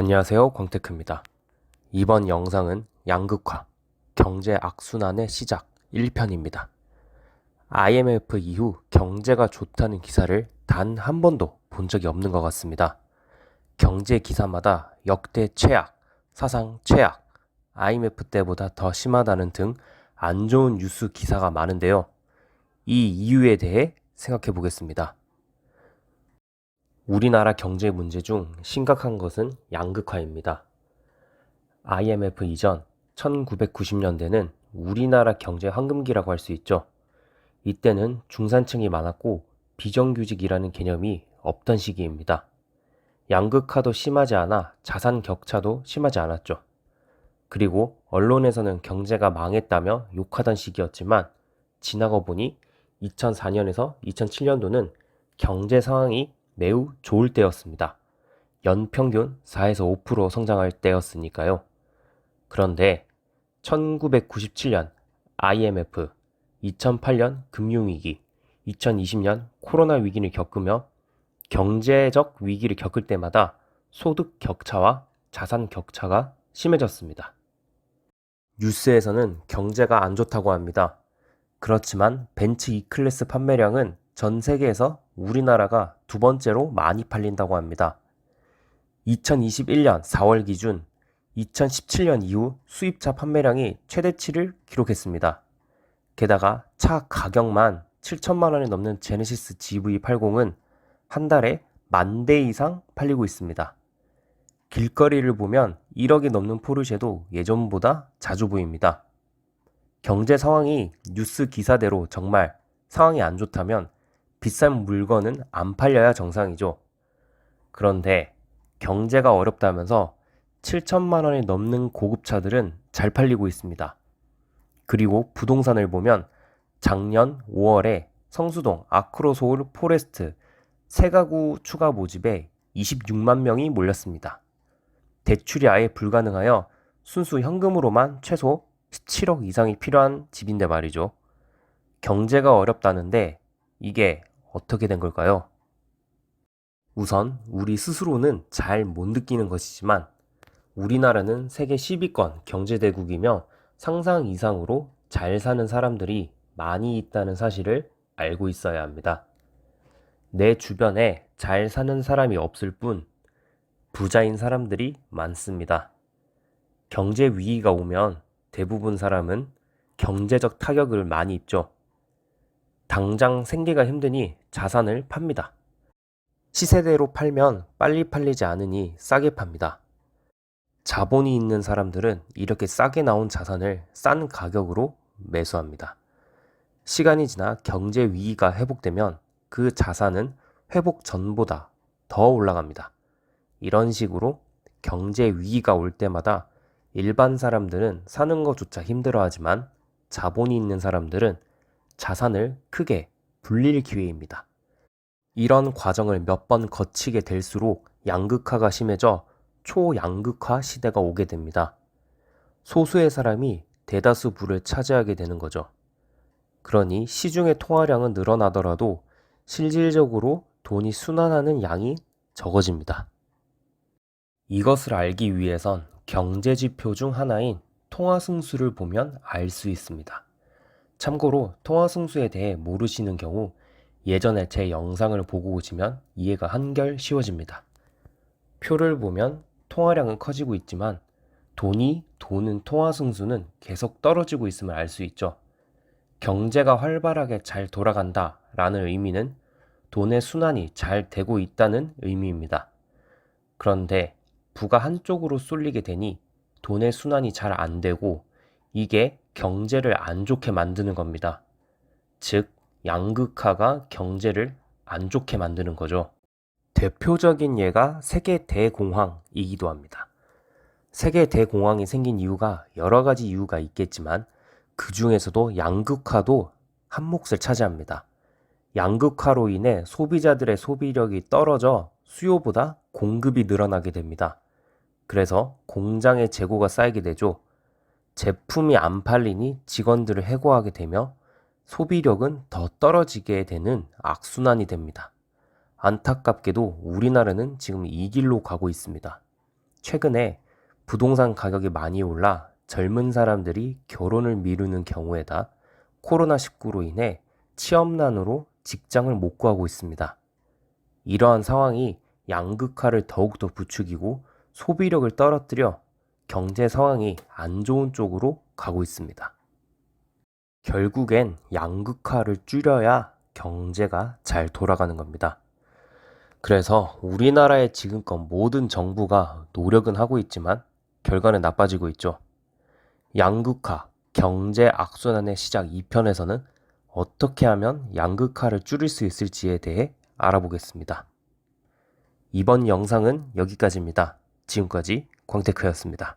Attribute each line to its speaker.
Speaker 1: 안녕하세요. 광테크입니다. 이번 영상은 양극화, 경제 악순환의 시작 1편입니다. IMF 이후 경제가 좋다는 기사를 단 한 번도 본 적이 없는 것 같습니다. 경제 기사마다 역대 최악, 사상 최악, IMF 때보다 더 심하다는 등 안 좋은 뉴스 기사가 많은데요. 이 이유에 대해 생각해 보겠습니다. 우리나라 경제 문제 중 심각한 것은 양극화입니다. IMF 이전 1990년대는 우리나라 경제 황금기라고 할 수 있죠. 이때는 중산층이 많았고 비정규직이라는 개념이 없던 시기입니다. 양극화도 심하지 않아 자산 격차도 심하지 않았죠. 그리고 언론에서는 경제가 망했다며 욕하던 시기였지만 지나고 보니 2004년에서 2007년도는 경제 상황이 매우 좋을 때였습니다. 연평균 4에서 5% 성장할 때였으니까요. 그런데 1997년 IMF, 2008년 금융위기, 2020년 코로나 위기를 겪으며 경제적 위기를 겪을 때마다 소득 격차와 자산 격차가 심해졌습니다. 뉴스에서는 경제가 안 좋다고 합니다. 그렇지만 벤츠 E클래스 판매량은 전 세계에서 우리나라가 두 번째로 많이 팔린다고 합니다. 2021년 4월 기준 2017년 이후 수입차 판매량이 최대치를 기록했습니다. 게다가 차 가격만 7천만 원이 넘는 제네시스 GV80은 한 달에 만 대 이상 팔리고 있습니다. 길거리를 보면 1억이 넘는 포르쉐도 예전보다 자주 보입니다. 경제 상황이 뉴스 기사대로 정말 상황이 안 좋다면 비싼 물건은 안 팔려야 정상이죠. 그런데 경제가 어렵다면서 7천만 원이 넘는 고급차들은 잘 팔리고 있습니다. 그리고 부동산을 보면 작년 5월에 성수동 아크로소울 포레스트 새 가구 추가 모집에 26만 명이 몰렸습니다. 대출이 아예 불가능하여 순수 현금으로만 최소 17억 이상이 필요한 집인데 말이죠. 경제가 어렵다는데 이게 어떻게 된 걸까요? 우선 우리 스스로는 잘 못 느끼는 것이지만 우리나라는 세계 10위권 경제대국이며 상상 이상으로 잘 사는 사람들이 많이 있다는 사실을 알고 있어야 합니다. 내 주변에 잘 사는 사람이 없을 뿐 부자인 사람들이 많습니다. 경제 위기가 오면 대부분 사람은 경제적 타격을 많이 입죠. 당장 생계가 힘드니 자산을 팝니다. 시세대로 팔면 빨리 팔리지 않으니 싸게 팝니다. 자본이 있는 사람들은 이렇게 싸게 나온 자산을 싼 가격으로 매수합니다. 시간이 지나 경제 위기가 회복되면 그 자산은 회복 전보다 더 올라갑니다. 이런 식으로 경제 위기가 올 때마다 일반 사람들은 사는 것조차 힘들어 하지만 자본이 있는 사람들은 자산을 크게 불릴 기회입니다. 이런 과정을 몇 번 거치게 될수록 양극화가 심해져 초양극화 시대가 오게 됩니다. 소수의 사람이 대다수 부를 차지하게 되는 거죠. 그러니 시중의 통화량은 늘어나더라도 실질적으로 돈이 순환하는 양이 적어집니다. 이것을 알기 위해선 경제 지표 중 하나인 통화 승수를 보면 알 수 있습니다. 참고로 통화 승수에 대해 모르시는 경우 예전에 제 영상을 보고 오시면 이해가 한결 쉬워집니다. 표를 보면 통화량은 커지고 있지만 돈이 도는 통화 승수는 계속 떨어지고 있음을 알 수 있죠. 경제가 활발하게 잘 돌아간다 라는 의미는 돈의 순환이 잘 되고 있다는 의미입니다. 그런데 부가 한쪽으로 쏠리게 되니 돈의 순환이 잘 안 되고 이게 경제를 안 좋게 만드는 겁니다. 즉, 양극화가 경제를 안 좋게 만드는 거죠. 대표적인 예가 세계 대공황이기도 합니다. 세계 대공황이 생긴 이유가 여러 가지 이유가 있겠지만 그 중에서도 양극화도 한 몫을 차지합니다. 양극화로 인해 소비자들의 소비력이 떨어져 수요보다 공급이 늘어나게 됩니다. 그래서 공장의 재고가 쌓이게 되죠. 제품이 안 팔리니 직원들을 해고하게 되며 소비력은 더 떨어지게 되는 악순환이 됩니다. 안타깝게도 우리나라는 지금 이 길로 가고 있습니다. 최근에 부동산 가격이 많이 올라 젊은 사람들이 결혼을 미루는 경우에다 코로나19로 인해 취업난으로 직장을 못 구하고 있습니다. 이러한 상황이 양극화를 더욱더 부추기고 소비력을 떨어뜨려 경제 상황이 안 좋은 쪽으로 가고 있습니다. 결국엔 양극화를 줄여야 경제가 잘 돌아가는 겁니다. 그래서 우리나라의 지금껏 모든 정부가 노력은 하고 있지만 결과는 나빠지고 있죠. 양극화, 경제 악순환의 시작 2편에서는 어떻게 하면 양극화를 줄일 수 있을지에 대해 알아보겠습니다. 이번 영상은 여기까지입니다. 지금까지 광테크였습니다.